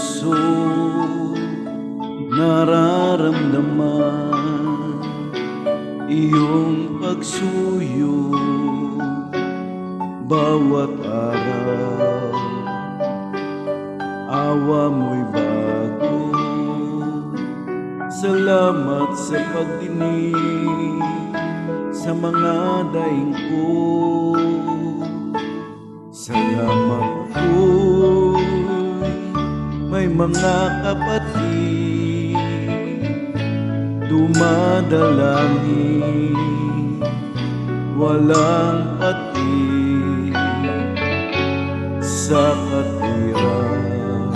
puso nararamdaman iyong pagsuyo bawat araw. Awa mo'y bago. Salamat sa pagdinig sa mga daing ko. Salamat po may mga kapatid. Dumadalangin walang pati sa katwiran.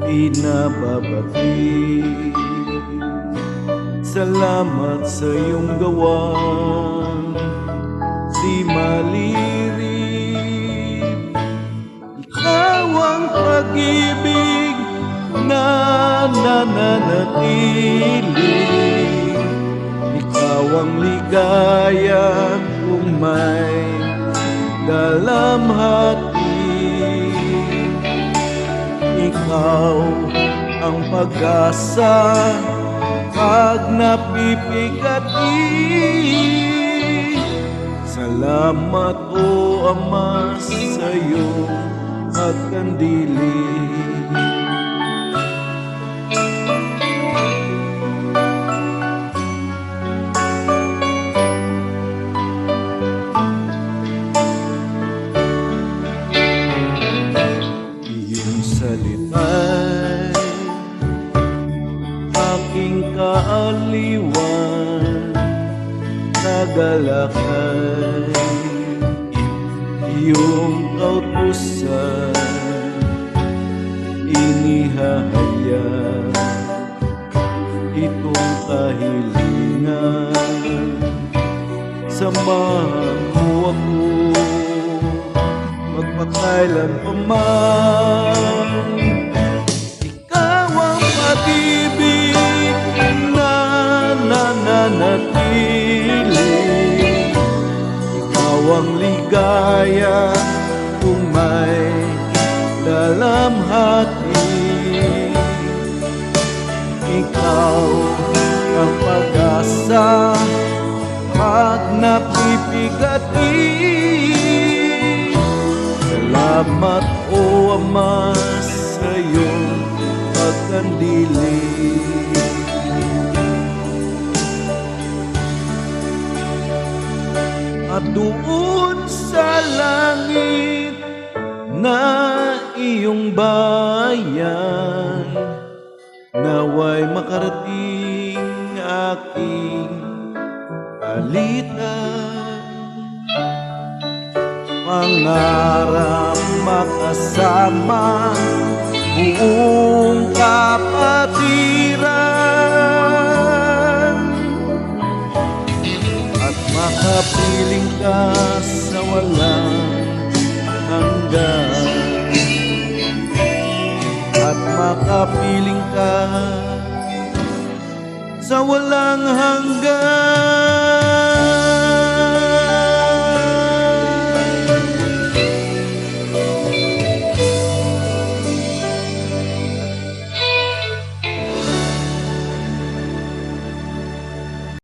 Pinababati salamat sa iyong gawan. Di malirip pag-ibig na nananatili. Ikaw ang ligaya kung may dalamhati. Ikaw ang pag-asa pag napipigati. Salamat o Ama sa iyong pagkandili Iyong salita'y aking kaaliwan Nagalakay iyong kautusan. Inihahayag itong kahilingan. Samahan mo ako magpakailan pa man ligaya kung may dalamhati Ikaw ang pag-asa pag napipigati. Salamat o Ama sa iyong pagkandili Doon sa langit na iyong bayan Naway makarating aking alitan. Pangarap makasama buong kapatiran makapiling ka sa walang hanggan. At makapiling ka sa walang hanggan